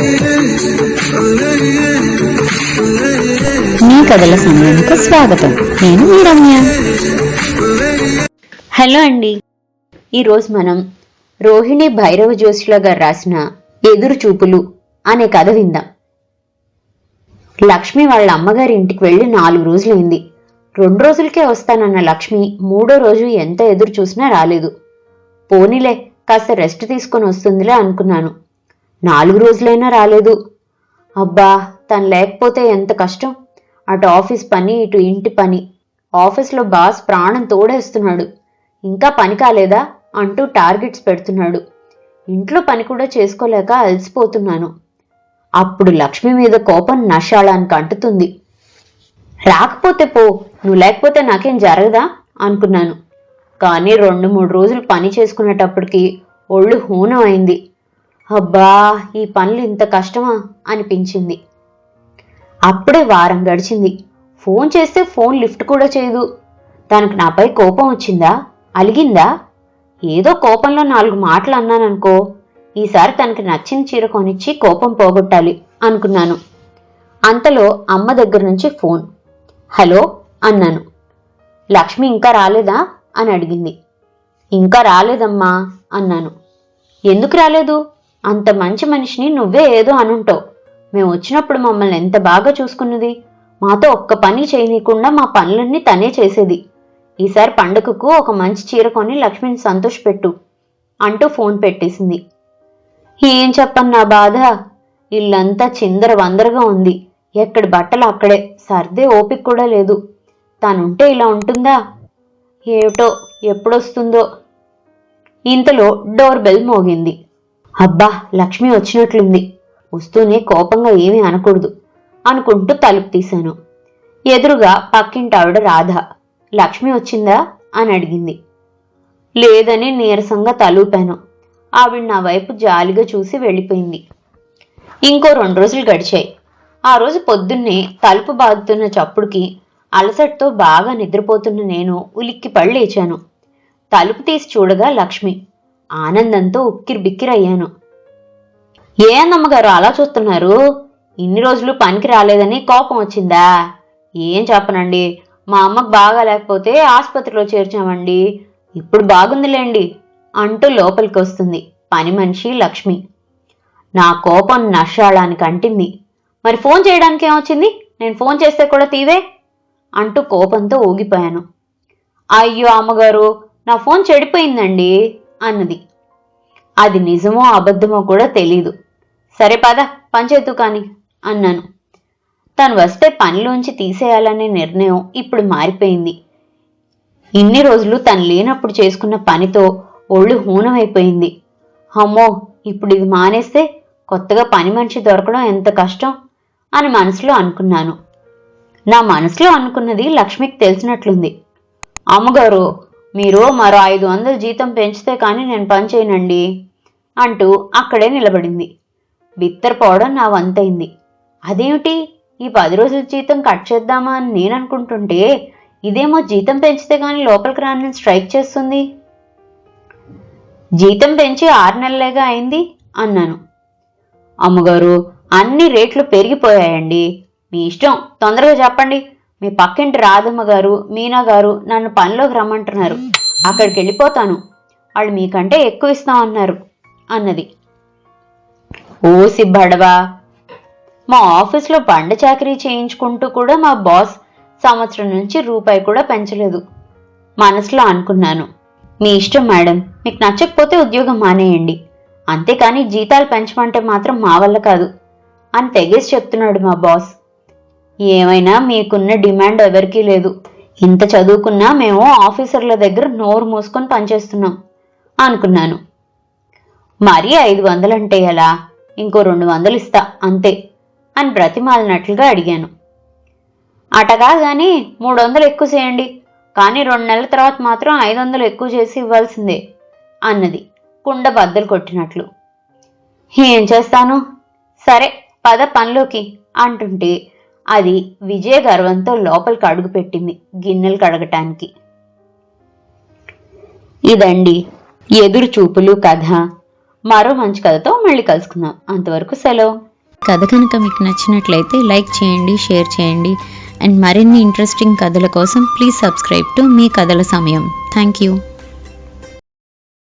మీ కథల సమయానికి స్వాగతం. నేను మీ రమ్య. హలో అండి. ఈరోజు మనం రోహిణి భైరవ జోషిల గారు రాసిన ఎదురు చూపులు అనే కథ విందాం. లక్ష్మి వాళ్ళ అమ్మగారి ఇంటికి వెళ్ళి నాలుగు రోజులైంది. రెండు రోజులకే వస్తానన్న లక్ష్మి మూడో రోజు ఎంత ఎదురు చూసినా రాలేదు. పోనీలే కాస్త రెస్ట్ తీసుకొని వస్తుందిలే అనుకున్నాను. నాలుగు రోజులైనా రాలేదు. అబ్బా తను లేకపోతే ఎంత కష్టం? అటు ఆఫీస్ పని ఇటు ఇంటి పని. ఆఫీస్లో బాస్ ప్రాణం తోడేస్తున్నాడు. ఇంకా పని కాలేదా? అంటూ టార్గెట్స్ పెడుతున్నాడు. ఇంట్లో పని కూడా చేసుకోలేక అలసిపోతున్నాను. అప్పుడు లక్ష్మి మీద కోపం నషాళానికి అంటుతుంది. రాకపోతే పో నువ్వు లేకపోతే నాకేం జరగదా? అనుకున్నాను. కానీ రెండు మూడు రోజులు పని చేసుకునేటప్పటికి ఒళ్ళు హూనం అయింది. అబ్బా ఈ పనులు ఇంత కష్టమా? అనిపించింది. అప్పుడే వారం గడిచింది. ఫోన్ చేస్తే ఫోన్ లిఫ్ట్ కూడా చేయదు. తనకు నాపై కోపం వచ్చిందా? అలిగిందా? ఏదో కోపంలో నాలుగు మాటలు అన్నాననుకో ఈసారి తనకి నచ్చిన చీర కొనిచ్చి కోపం పోగొట్టాలి అనుకున్నాను. అంతలో అమ్మ దగ్గర నుంచి ఫోన్. హలో అన్నాను. లక్ష్మి ఇంకా రాలేదా? అని అడిగింది. ఇంకా రాలేదమ్మా అన్నాను. ఎందుకు రాలేదు? అంత మంచి మనిషిని నువ్వే ఏదో అనుంటావు. మేము వచ్చినప్పుడు మమ్మల్ని ఎంత బాగా చూసుకున్నది? మాతో ఒక్క పని చేయనీయకుండా మా పనులన్నీ తనే చేసేది. ఈసారి పండుగకు ఒక మంచి చీర కొని లక్ష్మిని సంతోషపెట్టు అంటూ ఫోన్ పెట్టేసింది. ఏం చెప్పను నా బాధ? ఇల్లంతా చిందర వందరగా ఉంది. ఎక్కడి బట్టలు అక్కడే. సర్దే ఓపిక కూడా లేదు. తనుంటే ఇలా ఉంటుందా? ఏమిటో ఎప్పుడొస్తుందో? ఇంతలో డోర్ బెల్ మోగింది. అబ్బా లక్ష్మి వచ్చినట్లుంది. వస్తూనే కోపంగా ఏమీ అనకూడదు అనుకుంటూ తలుపు తీశాను. ఎదురుగా పక్కింటావిడ రాధ లక్ష్మి వచ్చిందా? అని అడిగింది. లేదని నీరసంగా తలూపాను. ఆవిడ నా వైపు జాలిగా చూసి వెళ్ళిపోయింది. ఇంకో రెండు రోజులు గడిచాయి. ఆ రోజు పొద్దున్నే తలుపు బాదుతున్న చప్పుడుకి అలసటతో బాగా నిద్రపోతున్న నేను ఉలిక్కి పడి లేచాను. తలుపు తీసి చూడగా లక్ష్మి ఆనందంతో ఉక్కిరి బిక్కిరయ్యాను ఏ అన్నమ్మగారు అలా చూస్తున్నారు? ఇన్ని రోజులు పనికి రాలేదని కోపం వచ్చిందా? ఏం చెప్పనండి? మా అమ్మకు బాగా లేకపోతే ఆసుపత్రిలో చేర్చామండి. ఇప్పుడు బాగుందిలేండి అంటూ లోపలికి వస్తుంది పని మనిషి లక్ష్మి. నా కోపం నషాళానికి అంటింది. మరి ఫోన్ చేయడానికి ఏమొచ్చింది? నేను ఫోన్ చేస్తే కూడా తీవే? అంటూ కోపంతో ఊగిపోయాను. అయ్యో అమ్మగారు నా ఫోన్ చెడిపోయిందండి. అన్నది. అది నిజమో అబద్ధమో కూడా తెలీదు. సరే పద పంచేతు కానీ అన్నాను. తను వస్తే పనిలోంచి తీసేయాలనే నిర్ణయం ఇప్పుడు మారిపోయింది. ఇన్ని రోజులు తను లేనప్పుడు చేసుకున్న పనితో ఒళ్ళు హూనమైపోయింది. అమ్మో ఇప్పుడు ఇది మానేస్తే కొత్తగా పని మనిషి దొరకడం ఎంత కష్టం అని మనసులో అనుకున్నాను. నా మనసులో అనుకున్నది లక్ష్మికి తెలిసినట్లుంది. అమ్మగారు మీరు మరో ఐదు వందలు జీతం పెంచితే కానీ నేను పని చేయనండి అంటూ అక్కడే నిలబడింది. బిత్తరపోవడం నా వంతైంది. అదేమిటి? ఈ పది రోజుల జీతం కట్ చేద్దామా అని నేను అనుకుంటుంటే ఇదేమో జీతం పెంచితే కానీ లోపలికి రాని స్ట్రైక్ చేస్తుంది. జీతం పెంచి ఆరు నెలలేగా అయింది అన్నాను. అమ్మగారు అన్ని రేట్లు పెరిగిపోయాయండి. మీ ఇష్టం తొందరగా చెప్పండి. మీ పక్కింటి రాధమ్మ గారు మీనా గారు నన్ను పనిలోకి రమ్మంటున్నారు. అక్కడికి వెళ్ళిపోతాను. వాళ్ళు మీకంటే ఎక్కువ ఇస్తామన్నారు అన్నది. ఓసి బడవా. మా ఆఫీస్లో బండ చాకరీ చేయించుకుంటూ కూడా మా బాస్ సంవత్సరం నుంచి రూపాయి కూడా పెంచలేదు. మనసులో అనుకున్నాను. మీ ఇష్టం మేడం. మీకు నచ్చకపోతే ఉద్యోగం మానేయండి. అంతేకాని జీతాలు పెంచమంటే మాత్రం మా వల్ల కాదు అని తెగేసి చెప్తున్నాడు మా బాస్. ఏమైనా మీకున్న డిమాండ్ ఎవరికీ లేదు. ఇంత చదువుకున్నా మేము ఆఫీసర్ల దగ్గర నోరు మూసుకొని పనిచేస్తున్నాం అనుకున్నాను. మరీ ఐదు వందలంటే ఎలా? ఇంకో రెండు వందలు ఇస్తా అంతే అని బ్రతిమాలినట్లుగా అడిగాను. అటగా గాని మూడు వందలు ఎక్కువ చేయండి కానీ రెండు నెలల తర్వాత మాత్రం ఐదు వందలు ఎక్కువ చేసి ఇవ్వాల్సిందే అన్నది కుండ బద్దలు కొట్టినట్లు. ఏం చేస్తాను? సరే పద పనిలోకి అంటుంటే అది విజయ గర్వంతో లోపలికి అడుగుపెట్టింది గిన్నెలు కడగటానికి. ఇదండి ఎదురు చూపులు కథ. మరో మంచి కథతో మళ్ళీ కలుసుకుందాం. అంతవరకు సెలవు. కథ కనుక మీకు నచ్చినట్లయితే లైక్ చేయండి షేర్ చేయండి. అండ్ మరిన్ని ఇంట్రెస్టింగ్ కథల కోసం ప్లీజ్ సబ్స్క్రైబ్ టు మీ కథల సమయం. Thank you